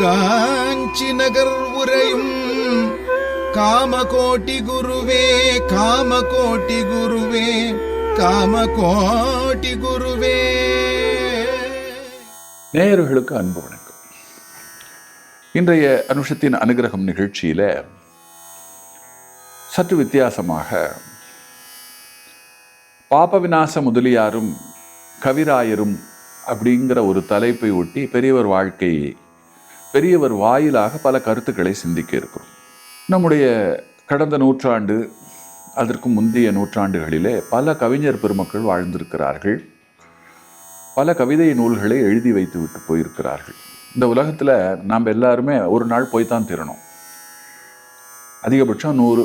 காஞ்சி நகர் உரையும் காமகோட்டி குருவே காமகோட்டி குருவே காமகோட்டி குருவே. நேயர்களுக்கு அன்பு வணக்கம். இன்றைய அனுஷத்தின் அனுகிரகம் நிகழ்ச்சியில சற்று வித்தியாசமாக பாப விநாச முதலியாரும் கவிராயரும் அப்படிங்கிற ஒரு தலைப்பை ஒட்டி பெரியவர் வாழ்க்கையை பெரியவர் வாயிலாக பல கருத்துக்களை சிந்திக்க இருக்கிறோம். நம்முடைய கடந்த நூற்றாண்டு அதற்கு முந்தைய நூற்றாண்டுகளிலே பல கவிஞர் பெருமக்கள் வாழ்ந்திருக்கிறார்கள். பல கவிதை நூல்களை எழுதி வைத்து விட்டு போயிருக்கிறார்கள். இந்த உலகத்தில் நாம் எல்லாருமே ஒரு நாள் போய்த்தான் தீரணும். அதிகபட்சம் நூறு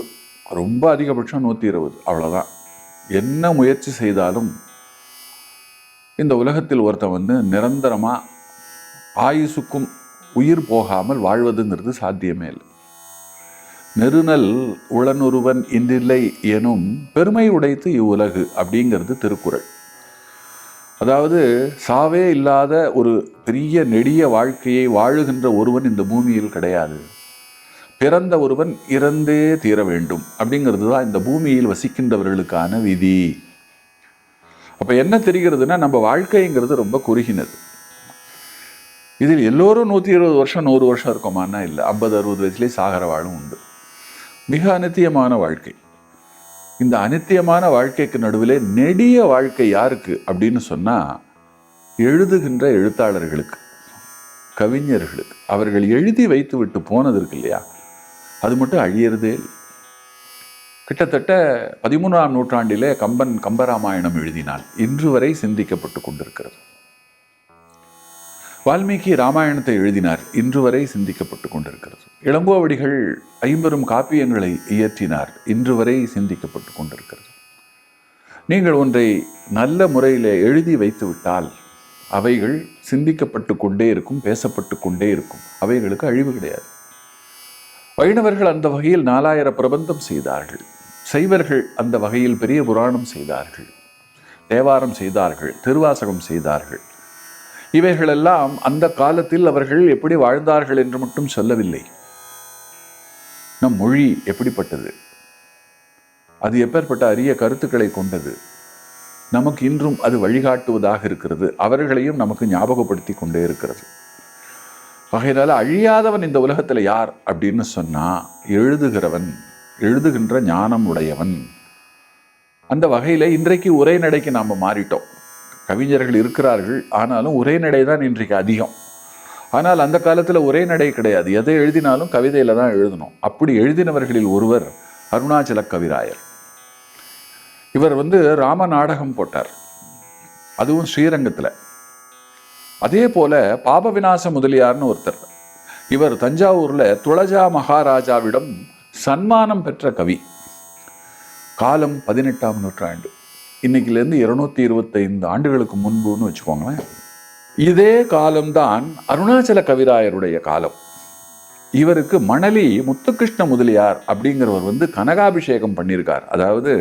ரொம்ப அதிகபட்சம் நூற்றி இருபது அவ்வளோதான் என்ன முயற்சி செய்தாலும் இந்த உலகத்தில் ஒருத்தன் வந்து நிரந்தரமாக ஆயுசுக்கும் உயிர் போகாமல் வாழ்வதுங்கிறது சாத்தியமே இல்லை. நெருநல் உளனொருவன் இன்றில்லை எனும் பெருமை உடைத்து இவ்வுலகு அப்படிங்கிறது திருக்குறள். அதாவது சாவே இல்லாத ஒரு பெரிய நெடிய வாழ்க்கையை வாழுகின்ற ஒருவன் இந்த பூமியில் கிடையாது. பிறந்த ஒருவன் இறந்தே தீர வேண்டும் அப்படிங்கிறது தான் இந்த பூமியில் வசிக்கின்றவர்களுக்கான விதி. அப்போ என்ன தெரிகிறதுனா நம்ம வாழ்க்கைங்கிறது ரொம்ப குறுகினது. இதில் எல்லோரும் நூற்றி இருபது வருஷம் நூறு வருஷம் இருக்கோமான்னா இல்லை. ஐம்பது அறுபது வயசுலேயே சாகர வாழும் உண்டு. மிக அனித்தியமான வாழ்க்கை. இந்த அனித்தியமான வாழ்க்கைக்கு நடுவில் நெடிய வாழ்க்கை யாருக்கு அப்படின்னு சொன்னால் எழுதுகின்ற எழுத்தாளர்களுக்கு கவிஞர்களுக்கு. அவர்கள் எழுதி வைத்து விட்டு போனது இருக்கு இல்லையா? அது மட்டும் அழியறதே கிட்டத்தட்ட பதிமூணாம் நூற்றாண்டிலே கம்பன் கம்பராமாயணம் எழுதினால் இன்று வரை சிந்திக்கப்பட்டு கொண்டிருக்கிறது. வால்மீகி ராமாயணத்தை எழுதினார். இன்று வரை சிந்திக்கப்பட்டு கொண்டிருக்கிறது. இளங்கோவடிகள் ஐம்பெரும் காப்பியங்களை இயற்றினார். இன்று வரை சிந்திக்கப்பட்டு கொண்டிருக்கிறது. நீங்கள் ஒன்றை நல்ல முறையில் எழுதி வைத்து விட்டால் அவைகள் சிந்திக்கப்பட்டு கொண்டே இருக்கும் பேசப்பட்டு கொண்டே இருக்கும். அவைகளுக்கு அழிவு கிடையாது. வைணவர்கள் அந்த வகையில் நாலாயிர பிரபந்தம் செய்தார்கள். சைவர்கள் அந்த வகையில் பெரிய புராணம் செய்தார்கள். தேவாரம் செய்தார்கள். திருவாசகம் செய்தார்கள். இவைகளெல்லாம் அந்த காலத்தில் அவர்கள் எப்படி வாழ்ந்தார்கள் என்று மட்டும் சொல்லவில்லை. நம் மொழி எப்படிப்பட்டது? அது எப்பேற்பட்ட அரிய கருத்துக்களை கொண்டது? நமக்கு இன்றும் அது வழிகாட்டுவதாக இருக்கிறது. அவர்களையும் நமக்கு ஞாபகப்படுத்தி கொண்டே இருக்கிறது. ஆகையினால அழியாதவன் இந்த உலகத்தில் யார் அப்படின்னு சொன்னா எழுதுகிறவன் எழுதுகின்ற ஞானம் உடையவன். அந்த வகையில் இன்றைக்கு உரைநடைக்கு நாம் மாறிட்டோம். கவிஞர்கள் இருக்கிறார்கள் ஆனாலும் உரைநடை தான் இன்றைக்கு அதிகம். ஆனால் அந்த காலத்தில் உரைநடை கிடையாது. எதை எழுதினாலும் கவிதையில் தான் எழுதணும். அப்படி எழுதினவர்களில் ஒருவர் அருணாச்சல கவிராயர். இவர் வந்து ராம நாடகம் போட்டார். அதுவும் ஸ்ரீரங்கத்தில். அதே போல பாப விநாச முதலியார்னு ஒருத்தர். இவர் தஞ்சாவூரில் துளஜா மகாராஜாவிடம் சன்மானம் பெற்ற கவி. காலம் பதினெட்டாம் நூற்றாண்டு. இன்னைக்குலேருந்து இருநூத்தி இருபத்தைந்து ஆண்டுகளுக்கு முன்புன்னு வச்சுக்கோங்களேன். இதே காலம்தான் அருணாச்சல கவிராயருடைய காலம். இவருக்கு மணலி முத்துகிருஷ்ண முதலியார் அப்படிங்கிறவர் வந்து கனகாபிஷேகம் பண்ணியிருக்கார். அதாவது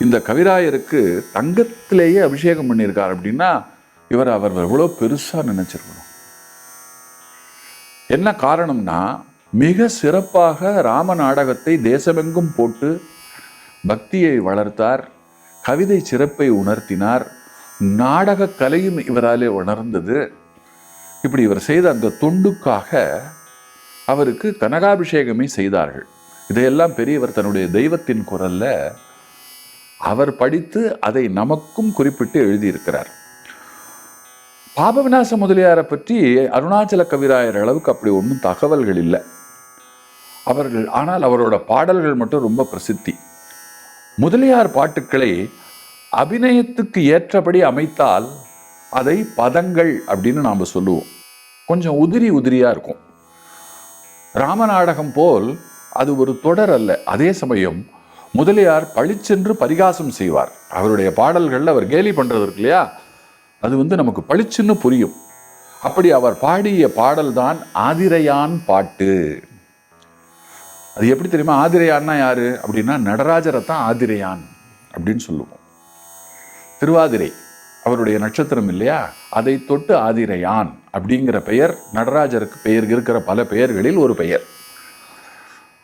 இந்த கவிராயருக்கு தங்கத்திலேயே அபிஷேகம் பண்ணியிருக்கார் அப்படின்னா இவர் அவர் எவ்வளோ பெருசாக நினைச்சிருக்கணும். என்ன காரணம்னா மிக சிறப்பாக ராம நாடகத்தை தேசமெங்கும் போட்டு பக்தியை வளர்த்தார். கவிதை சிறப்பை உணர்த்தினார். நாடக கலையும் இவராலே உணர்ந்தது. இப்படி இவர் செய்த அந்த தொண்டுக்காக அவருக்கு கனகாபிஷேகமே செய்தார்கள். இதையெல்லாம் பெரியவர் தன்னுடைய தெய்வத்தின் குரல்ல அவர் படித்து அதை நமக்கும் குறிப்பிட்டு எழுதியிருக்கிறார். பாபவிநாச முதலியாரை பற்றி அருணாச்சல கவிராயர் அளவுக்கு அப்படி ஒன்றும் தகவல்கள் இல்லை. அவர்கள் ஆனால் அவரோட பாடல்கள் மட்டும் ரொம்ப பிரசித்தி. முதலியார் பாட்டுக்களை அபிநயத்துக்கு ஏற்றபடி அமைத்தால் அதை பதங்கள் அப்படின்னு நாம் சொல்லுவோம். கொஞ்சம் உதிரி உதிரியாக இருக்கும். ராமநாடகம் போல் அது ஒரு தொடர் அல்ல. அதே சமயம் முதலியார் பளிச்சென்று பரிகாசம் செய்வார். அவருடைய பாடல்களில் அவர் கேலி பண்ணுறது இருக்கு இல்லையா? அது வந்து நமக்கு பளிச்சுன்னு புரியும். அப்படி அவர் பாடிய பாடல்தான் ஆதிரையான் பாட்டு. அது எப்படி தெரியுமா? ஆதிரையான்னா யாரு? அப்படின்னா நடராஜரை தான் ஆதிரையான் அப்படின்னு சொல்லுவோம். திருவாதிரை அவருடைய நட்சத்திரம் இல்லையா? அதை தொட்டு ஆதிரையான் அப்படிங்கிற பெயர் நடராஜருக்கு பெயர் இருக்கிற பல பெயர்களில் ஒரு பெயர்.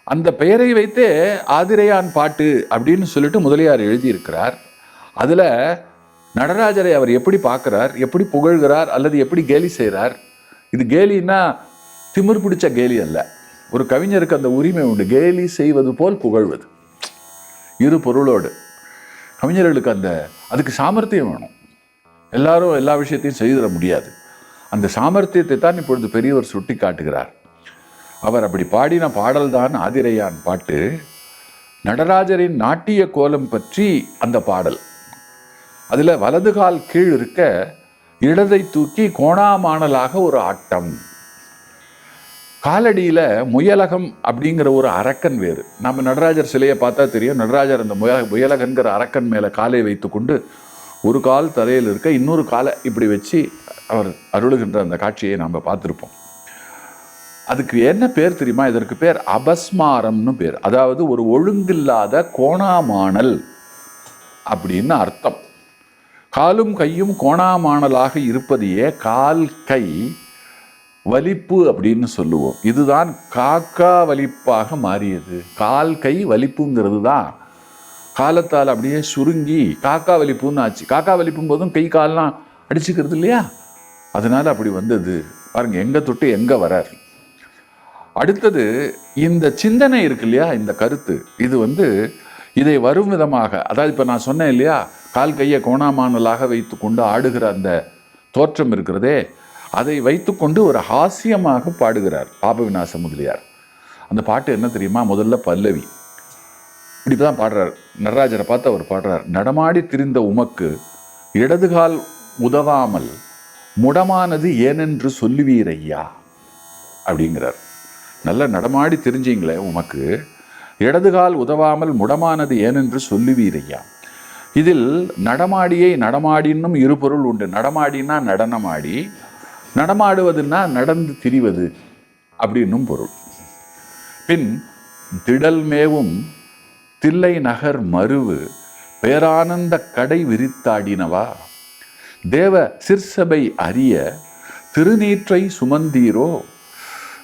அந்த பெயரை வைத்தே ஆதிரையான் பாட்டு அப்படின்னு சொல்லிட்டு முதலியார் எழுதியிருக்கிறார். அதில் நடராஜரை அவர் எப்படி பார்க்குறார் எப்படி புகழ்கிறார் அல்லது எப்படி கேலி செய்கிறார்? இது கேலின்னா திமிர் பிடிச்ச கேலி அல்ல. ஒரு கவிஞருக்கு அந்த உரிமை உண்டு. கேலி செய்வது போல் புகழ்வது. இரு பொருளோடு. கவிஞர்களுக்கு அந்த அதுக்கு சாமர்த்தியம் வேணும். எல்லாரும் எல்லா விஷயத்தையும் செய்திட முடியாது. அந்த சாமர்த்தியத்தை தான் இப்பொழுது பெரியவர் சுட்டி காட்டுகிறார். அவர் அப்படி பாடின பாடல்தான் ஆதிரையான் பாட்டு. நடராஜரின் நாட்டிய கோலம் பற்றி அந்த பாடல். அதில் வலது கால் கீழ் இருக்க இடதை தூக்கி கோணாமானலாக ஒரு ஆட்டம். காலடியில் முயலகம் அப்படிங்கிற ஒரு அரக்கன் வேறு. நம்ம நடராஜர் சிலையை பார்த்தா தெரியும். நடராஜர் அந்த முயல முயலகன்கிற அரக்கன் மேலே காலை வைத்துக்கொண்டு ஒரு கால் தரையில் இருக்க இன்னொரு காலை இப்படி வச்சு அவர் அருளுகின்ற அந்த காட்சியை நாம் பார்த்துருப்போம். அதுக்கு என்ன பேர் தெரியுமா? இதற்கு பேர் அபஸ்மாரம்னு பேர். அதாவது ஒரு ஒழுங்கில்லாத கோணாமானல் அப்படின்னு அர்த்தம். காலும் கையும் கோணாமானலாக இருப்பதையே கால் கை வலிப்பு அப்படின்னு சொல்லுவோம். இதுதான் காக்கா வலிப்பாக மாறியது. கால் கை வலிப்புங்கிறது தான். காலத்தால் அப்படியே சுருங்கி காக்கா வலிப்புன்னு ஆச்சு. காக்கா வலிப்பும் போதும் கை கால்லாம் அடிச்சுக்கிறது இல்லையா? அதனால் அப்படி வந்தது. பாருங்கள் எங்கே தொட்டு எங்கே வரார். அடுத்தது இந்த சிந்தனை இருக்கு இல்லையா? இந்த கருத்து. இது வந்து இதை வரும் விதமாக அதாவது இப்போ நான் சொன்னேன் இல்லையா? கால் கையை கோணாமானலாக வைத்து கொண்டு ஆடுகிற அந்த தோற்றம் இருக்கிறதே அதை வைத்துக்கொண்டு ஒரு ஹாஸ்யமாக பாடுகிறார் பாபவிநாச முதலியார். அந்த பாட்டு என்ன தெரியுமா? முதல்ல பல்லவி. இப்படி தான் பாடுறார். நடராஜரை பார்த்து அவர் பாடுறார். நடமாடி திரிந்த உமக்கு இடதுகால் உதவாமல் முடமானது ஏனென்று சொல்லுவீர் ஐயா? அப்படிங்கிறார். நல்ல நடமாடி தெரிஞ்சீங்களே உமக்கு. இடதுகால் உதவாமல் முடமானது ஏனென்று சொல்லுவீர் ஐயா? இதில் நடமாடியை நடமாடின்னும் இரு பொருள் உண்டு. நடமாடினா நடனமாடி நடமாடுவதுன்னா நடந்து திரிவது அப்படின்னும் பொருள். பின் திடல் மேவும் தில்லை நகர் மருவு பேரானந்த கடை விரித்தாடினவா? தேவ சிற்சபை அறிய திருநீற்றை சுமந்தீரோ?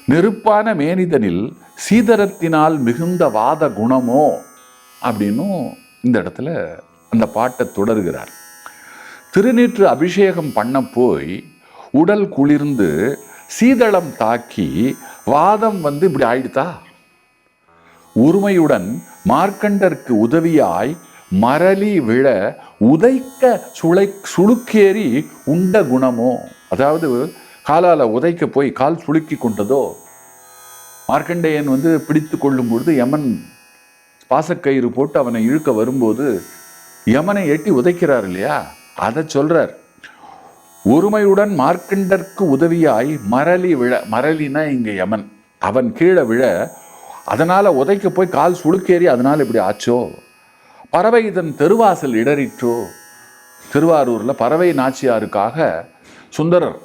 நெருப்பான மேனிதனில் சீதரத்தினால் மிகுந்த வாத குணமோ? அப்படின்னும் இந்த இடத்துல அந்த பாட்டை தொடர்கிறார். திருநீற்று அபிஷேகம் பண்ண போய் உடல் குளிர்ந்து சீதளம் தாக்கி வாதம் வந்து இப்படி ஆயிடுதா? உரிமையுடன் மார்க்கண்டருக்கு உதவியாய் மரளி விழ உதைக்க சுளை சுளுக்கேறி உண்ட குணமோ? அதாவது காலால் உதைக்க போய் கால் சுளுக்கி கொண்டதோ? மார்க்கண்டேயன் வந்து பிடித்து கொள்ளும் பொழுது யமன் பாசக்கயிறு போட்டு அவனை இழுக்க வரும்போது யமனை எட்டி உதைக்கிறார் இல்லையா? அதை சொல்கிறார் ஒருமையுடன் மார்க்கண்டற்கு உதவியாய் மரளி விழ மரளினா இங்க யமன். அவன் கீழே விழ அதனால உதைக்க போய் கால் சுளுக்கேறி அதனால இப்படி ஆச்சோ? பறவை இதன் தெருவாசல் இடறிற்றோ? திருவாரூர்ல பறவை நாச்சியாருக்காக சுந்தரர்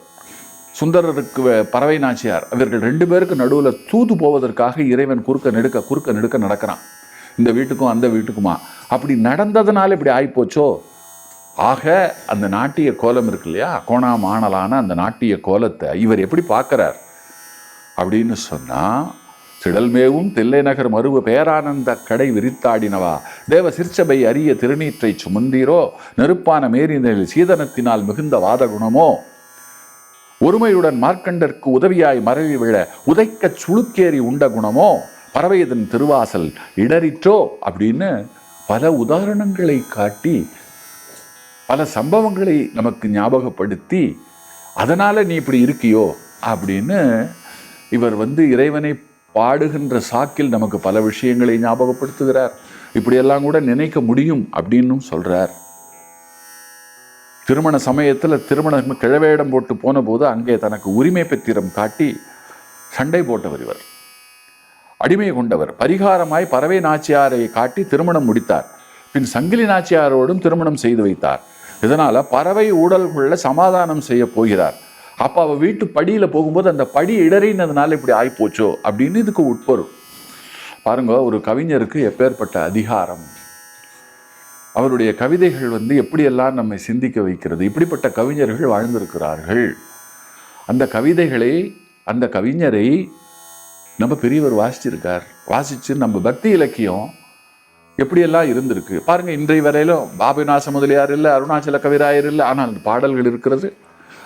சுந்தரருக்கு பறவை நாச்சியார் இவர்கள் ரெண்டு பேருக்கு நடுவில் தூது போவதற்காக இறைவன் குறுக்க நெடுக்க குறுக்க நெடுக்க நடக்கிறான். இந்த வீட்டுக்கும் அந்த வீட்டுக்குமா. அப்படி நடந்ததுனால இப்படி ஆகிப்போச்சோ ஆக அந்த நாட்டிய கோலம் இருக்கு இல்லையா? கோணாமானலான அந்த நாட்டிய கோலத்தை இவர் எப்படி பார்க்குறார்? அப்படின்னு சொன்னா திடல்மேவும் தில்லை நகர் மருவ பேரானந்த கடை விரித்தாடினவா? தேவ சிற்சபை அரிய திருநீற்றை சுமந்தீரோ? நெருப்பான மேரினில் சீதனத்தினால் மிகுந்த வாத குணமோ ஒருமையுடன் மார்க்கண்டற்கு உதவியாய் மறைவி விழ உதைக்கச் சுளுக்கேறி உண்ட குணமோ? பறவையதன் திருவாசல் இடறிற்றோ? அப்படின்னு பல உதாரணங்களை காட்டி பல சம்பவங்களை நமக்கு ஞாபகப்படுத்தி அதனால நீ இப்படி இருக்கியோ? அப்படின்னு இவர் வந்து இறைவனை பாடுகின்ற சாக்கில் நமக்கு பல விஷயங்களை ஞாபகப்படுத்துகிறார். இப்படியெல்லாம் கூட நினைக்க முடியும் அப்படின்னும் சொல்றார். திருமண சமயத்தில் திருமணம் கிழவேடம் போட்டு போன போது அங்கே தனக்கு உரிமை பத்திரம் காட்டி சண்டை போட்டவர் இவர். அடிமை கொண்டவர். பரிகாரமாய் பறவை நாச்சியாரை காட்டி திருமணம் முடித்தார். பின் சங்கிலி நாச்சியாரோடும் திருமணம் செய்து வைத்தார். இதனால் பறவை ஊடல்குள்ள சமாதானம் செய்ய போகிறார். அப்போ அவள் வீட்டு படியில் போகும்போது அந்த படி இடறினதுனால இப்படி ஆகிப்போச்சோ அப்படின்னு இதுக்கு உட்பொருள். பாருங்க ஒரு கவிஞருக்கு எப்பேற்பட்ட அதிகாரம். அவருடைய கவிதைகள் வந்து எப்படியெல்லாம் நம்மை சிந்திக்க வைக்கிறது இப்படிப்பட்ட கவிஞர்கள் வாழ்ந்திருக்கிறார்கள். அந்த கவிதைகளை அந்த கவிஞரை நம்ம பெரியவர் வாசிச்சிருக்கார். வாசிச்சு நம்ம பக்தி இலக்கியம் எப்படியெல்லாம் இருந்திருக்கு? பாருங்க இன்றைய வரையிலும் பாபிநாச முதலியார் இல்லை அருணாச்சல கவிராயர் இல்லை ஆனால் அந்த பாடல்கள் இருக்கிறது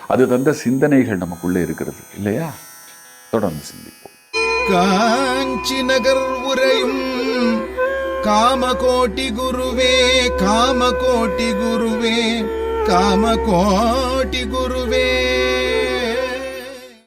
அது தந்த சிந்தனைகள் நமக்குள்ளே இருக்கிறது இல்லையா? தொடர்ந்து சிந்திப்போம். காஞ்சி நகர் உரையும் காமகோட்டி குருவே காமகோட்டி குருவே காமகோட்டி குருவே.